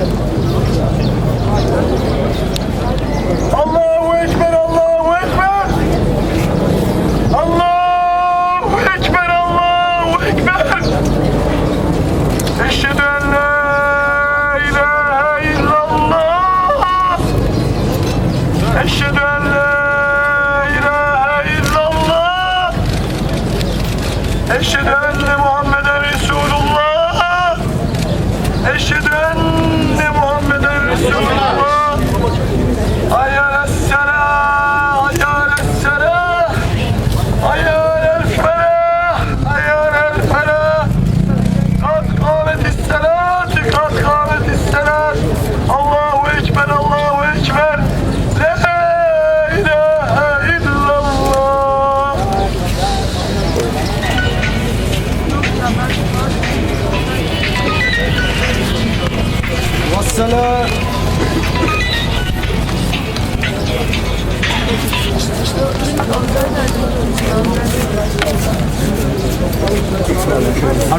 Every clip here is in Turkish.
Allahu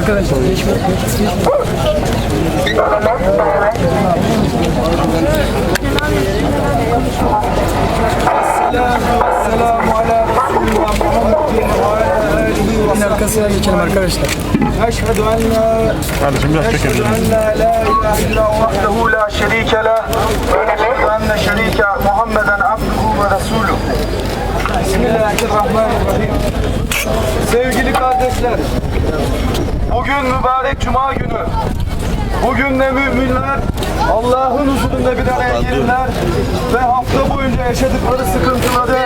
arkadaşlar. Selamun ala Resulullah Muhammedin ve ala alihi ve Hemen arkasına geçelim arkadaşlar. أشهد أن لا Kardeşim biraz çekelim. أشهد أن لا لا إله إلا هو وحده لا شريك له وأشهد أن شريك محمدا عبده ورسوله Bismillahirrahmanirrahim. Sevgili kardeşler, bugün mübarek cuma günü. Bugün de müminler Allah'ın huzurunda bir araya gelirler ve hafta boyunca yaşadıkları sıkıntıları,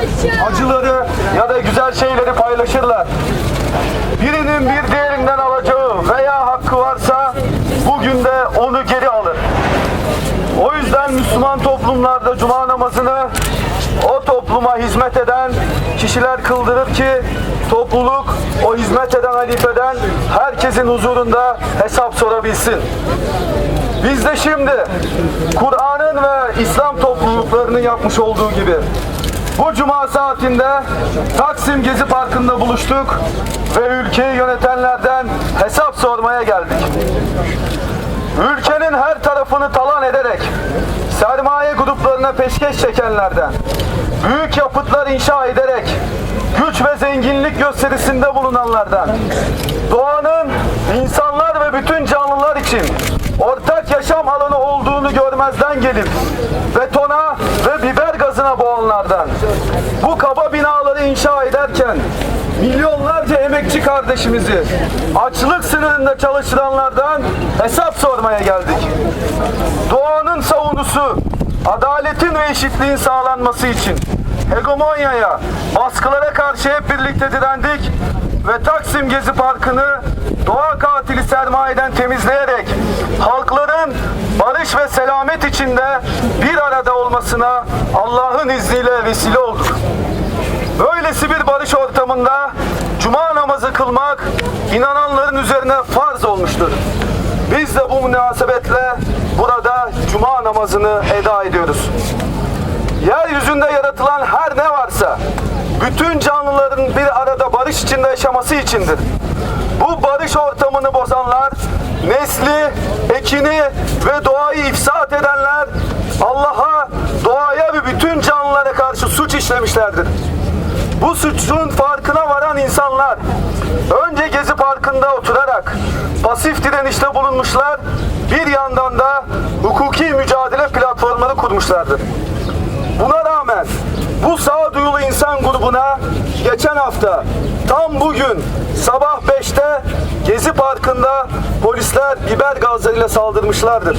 acıları ya da güzel şeyleri paylaşırlar. Birinin bir diğerinden alacağı veya hakkı varsa bugün de onu geri alır. O yüzden Müslüman toplumlarda cuma namazını o topluma hizmet eden kişiler kıldırır ki topluluk o hizmet eden halifeden herkesin huzurunda hesap sorabilsin. Biz de şimdi Kur'an'ın ve İslam topluluklarının yapmış olduğu gibi bu cuma saatinde Taksim Gezi Parkı'nda buluştuk ve ülkeyi yönetenlerden hesap sormaya geldik. Ülkenin her tarafını talan ederek sermaye gruplarına peşkeş çekenlerden, büyük yapıtlar inşa ederek güç ve zenginlik gösterisinde bulunanlardan, doğanın insanlar ve bütün canlılar için ortak yaşam alanı olduğunu görmezden gelip betona ve biber gazına boğanlardan, bu kaba binaları inşa ederken milyonlarca emekçi kardeşimizi açlık sınırında çalıştıranlardan hesap sormaya geldik. Doğanın savunusu, adaletin ve eşitliğin sağlanması için hegemonyaya, baskılara karşı hep birlikte direndik ve Taksim Gezi Parkı'nı doğa katili sermayeden temizleyerek halkların barış ve selamet içinde bir arada olmasına Allah'ın izniyle vesile olduk. Böylesi bir barış ortamında cuma namazı kılmak inananların üzerine farz olmuştur. Biz de bu münasebetle burada cuma namazını eda ediyoruz. Yeryüzünde yaratılan her ne varsa bütün canlıların bir arada barış içinde yaşaması içindir. Bu barış ortamını bozanlar, nesli, ekini ve doğayı ifsat edenler Allah'a, doğaya ve bütün canlılara karşı suç işlemişlerdir. Bu suçun farkına varan insanlar önce Gezi Parkı'nda oturarak pasif direnişte bulunmuşlar, bir yandan da hukuki mücadele platformları kurmuşlardır. Buna rağmen bu sağduyulu insan grubuna geçen hafta tam bugün sabah 5'te Gezi Parkı'nda polisler biber gazlarıyla saldırmışlardır.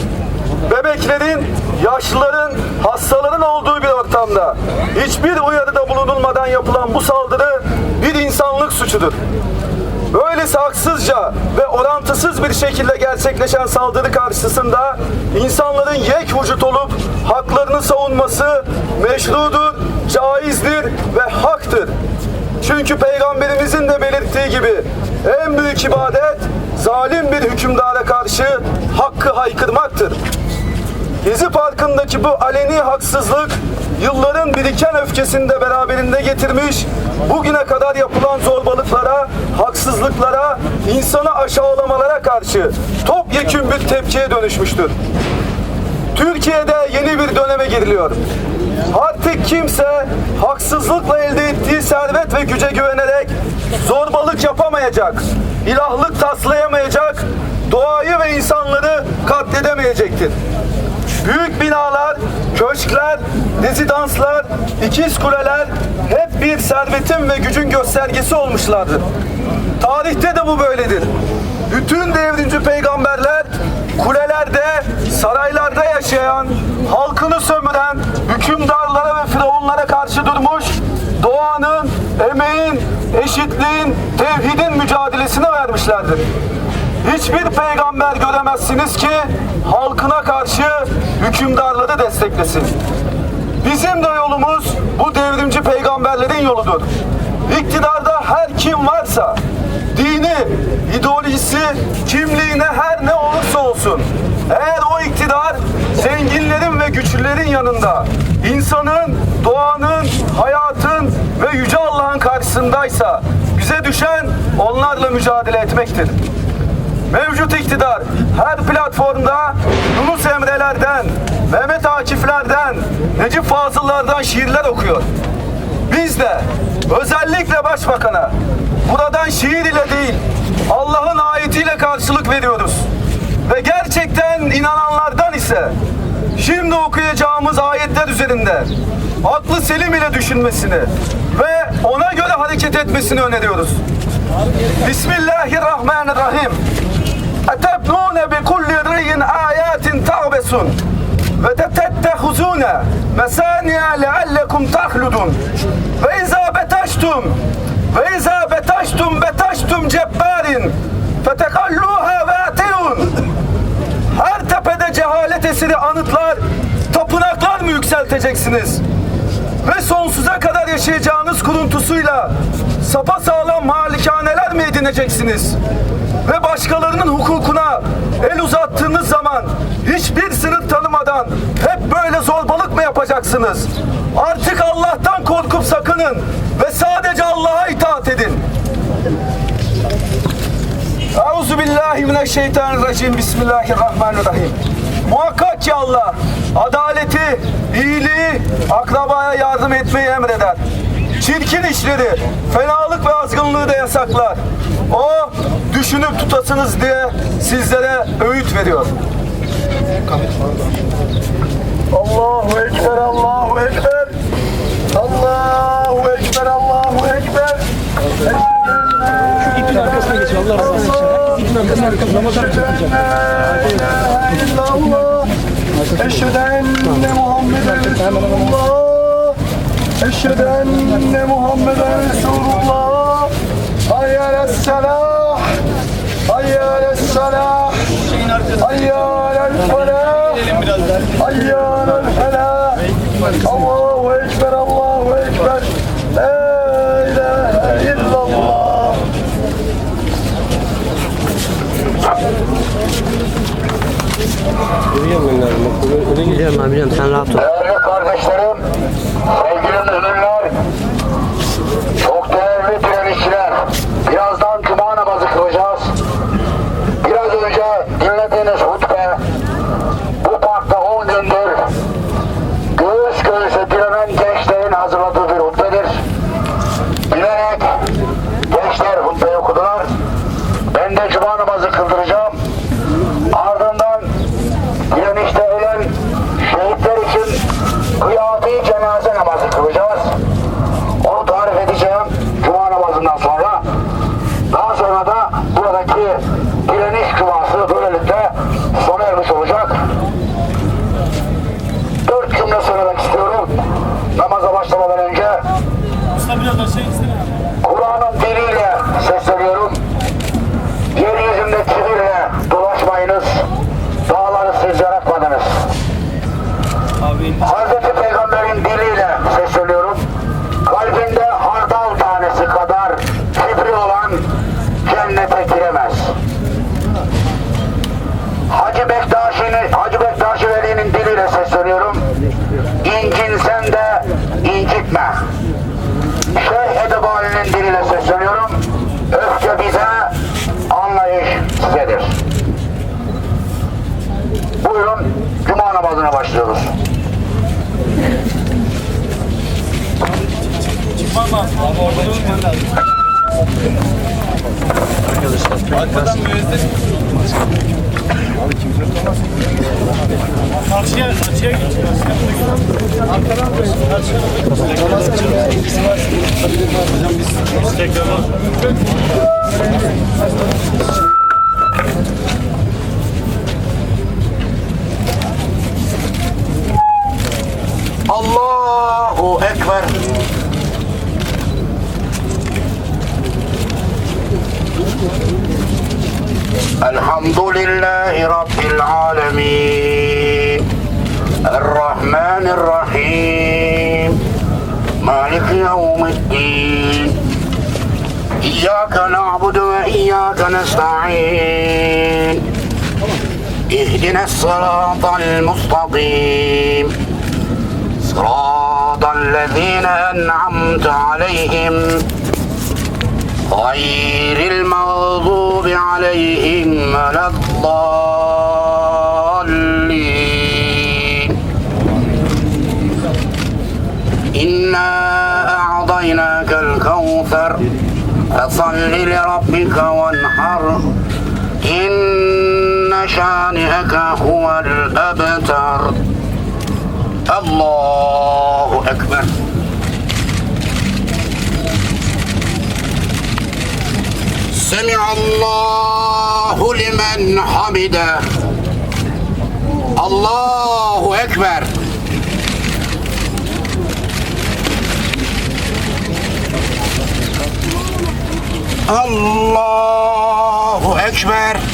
Bebeklerin, yaşlıların, hastaların olduğu bir ortamda hiçbir uyarıda bulunulmadan yapılan bu saldırı bir insanlık suçudur. Böylesi haksızca ve orantısız bir şekilde gerçekleşen saldırı karşısında insanların yek vücut olup haklarını savunması meşrudur, caizdir ve haktır. Çünkü Peygamberimizin de belirttiği gibi en büyük ibadet zalim bir hükümdara karşı hakkı haykırmaktır. Gezi Parkı'ndaki bu aleni haksızlık yılların biriken öfkesini de beraberinde getirmiş, bugüne kadar yapılan zorbalıklara, haksızlıklara, insanı aşağılamalara karşı topyekün bir tepkiye dönüşmüştür. Türkiye'de yeni bir döneme giriliyor. Artık kimse haksızlıkla elde ettiği servet ve güce güvenerek zorbalık yapamayacak, ilahlık taslayamayacak, doğayı ve insanları katledemeyecektir. Büyük binalar, köşkler, rezidanslar, ikiz kuleler hep bir servetin ve gücün göstergesi olmuşlardır. Tarihte de bu böyledir. Bütün devrimci peygamberler kulelerde, saraylarda yaşayan, halkını sömüren hükümdarlara ve firavunlara karşı durmuş, doğanın, emeğin, eşitliğin, tevhidin mücadelesini vermişlerdir. Hiçbir peygamber göremezsiniz ki halkına karşı hükümdarları desteklesin. Bizim de yolumuz bu devrimci peygamberlerin yoludur. İktidarda her kim varsa dini, ideolojisi, kimliğine her ne olursa olsun eğer o iktidar zenginlerin ve güçlülerin yanında insanın, doğanın, hayatın ve yüce Allah'ın karşısındaysa bize düşen onlarla mücadele etmektir. Mevcut iktidar her platformda Yunus Emre'lerden, Mehmet Akif'lerden, Necip Fazıl'lardan şiirler okuyor. Biz de özellikle başbakana buradan şiir ile değil Allah'ın ayetiyle karşılık veriyoruz. Ve gerçekten inananlardan ise şimdi okuyacağımız ayetler üzerinde aklı selim ile düşünmesini ve ona göre hareket etmesini öneriyoruz. Bismillahirrahmanirrahim tettebune bi kulli riyin ayatin ta'besun ve tettehuzune mesaniye leallekum tahludun ve izâ betaştum ve izâ betaştum betaştum cebbarin fetekalluha vâtiun her tepede cehalet esiri anıtlar tapınaklar mı yükselteceksiniz? Ve sonsuza kadar yaşayacağınız kuruntusuyla sapa sağlam malikaneler mi edineceksiniz? Ve başkalarının hukukuna el uzattığınız zaman hiçbir sınır tanımadan hep böyle zorbalık mı yapacaksınız? Artık Allah'tan korkup sakının ve sadece Allah'a itaat edin. Euzu billahi mineşşeytanirracim. Bismillahirrahmanirrahim. Muhakkak ki Allah adaleti, iyiliği, akrabaya yardım etmeyi emreder. Çirkin işleri, fenalık ve azgınlığı da yasaklar. O düşünüp tutasınız diye sizlere öğüt veriyor. Allahu Ekber, Allahu Ekber. Allahu Ekber, Allahu Ekber. İpin arkasına geç Allah razı olsun. İpin arkasına arkasına Ramazan tutacak. illallah. Eşhedü enne Muhammeden Resulullah. Eşhedü enne Muhammeden Resulullah. Hayyâles selah. Hayyâles selah. Hayyâlel felah. Hayyâlel felah. Allahu Ekber, Allahu Ekber. La ilahe illallah. Biliyorum abi biliyorum sen rahat ol. Kur'an'ın Şeyh Edebali'nin diliyle sesleniyorum. Öfke bize, anlayış sizedir. Buyurun, Cuma namazına başlıyoruz. Arkadaşlar. Arkadan müezzin. Abi kimse tutamaz. المستقيم. صراط الذين أنعمت عليهم غير المغضوب عليهم ولا الضالين. إنا أعطيناك الكوثر. فصل لربك وانحر. إن شانئك هو الأبتر. الله أكبر. سمع الله لمن حمده. الله أكبر. الله أكبر.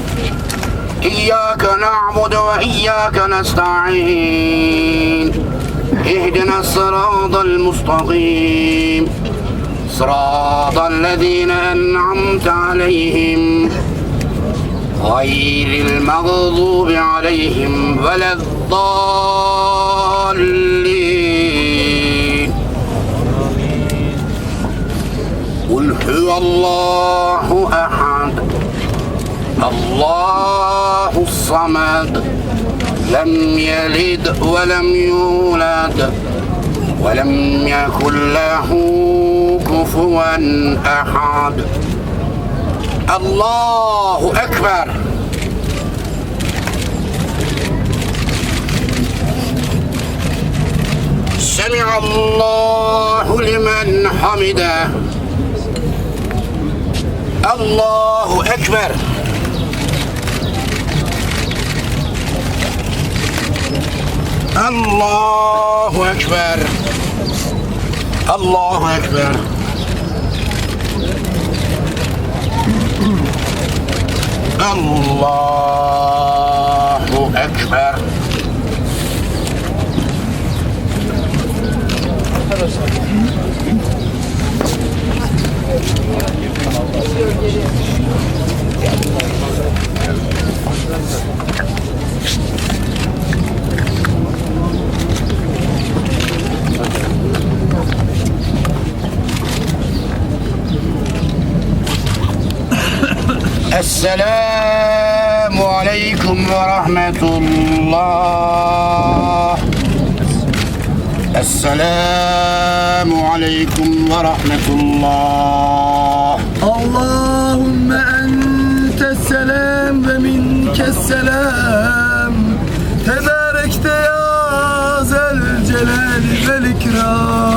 إياك نعبد وإياك نستعين. اهدنا الصراط المستقيم. صراط الذين أنعمت عليهم. غير المغضوب عليهم ولا الضالين. قل هو الله أحد. الله الصمد لم يلد ولم يولد ولم يكن له كفوا أحد. الله أكبر. سمع الله لمن حمده. الله أكبر. الله أكبر. الله أكبر. الله أكبر. Esselamu aleyküm ve rahmetullah. Esselamu aleyküm ve rahmetullah. Allahümme entes selam ve minkes selam. Tebarekte ya zel celal vel ikram.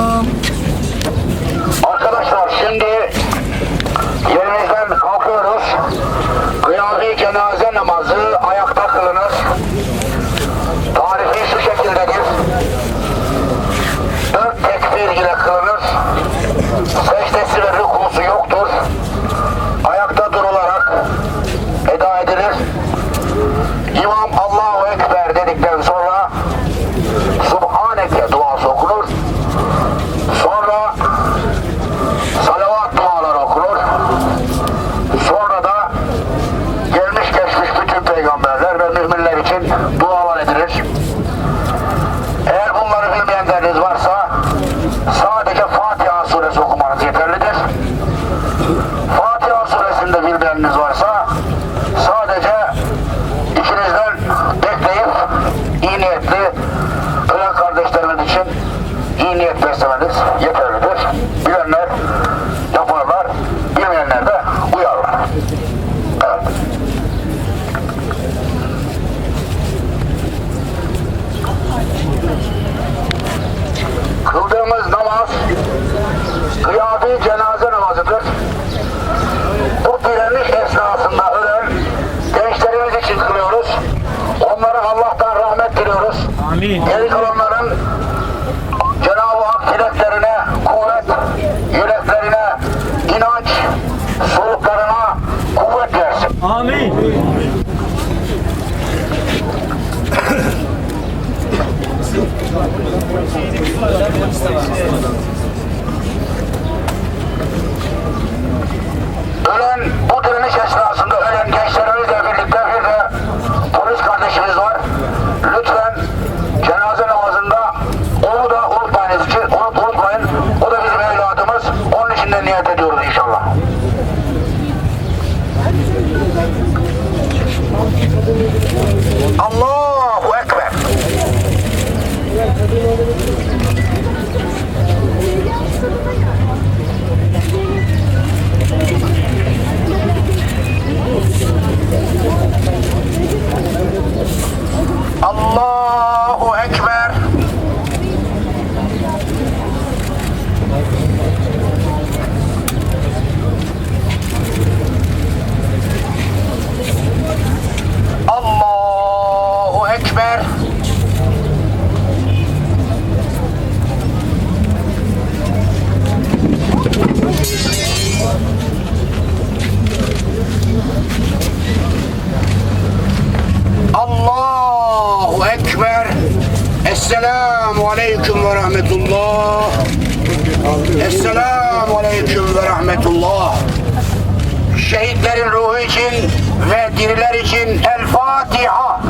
aleyküm ve rahmetullah. Esselamu aleyküm ve rahmetullah. Şehitlerin ruhu için ve diriler için El Fatiha.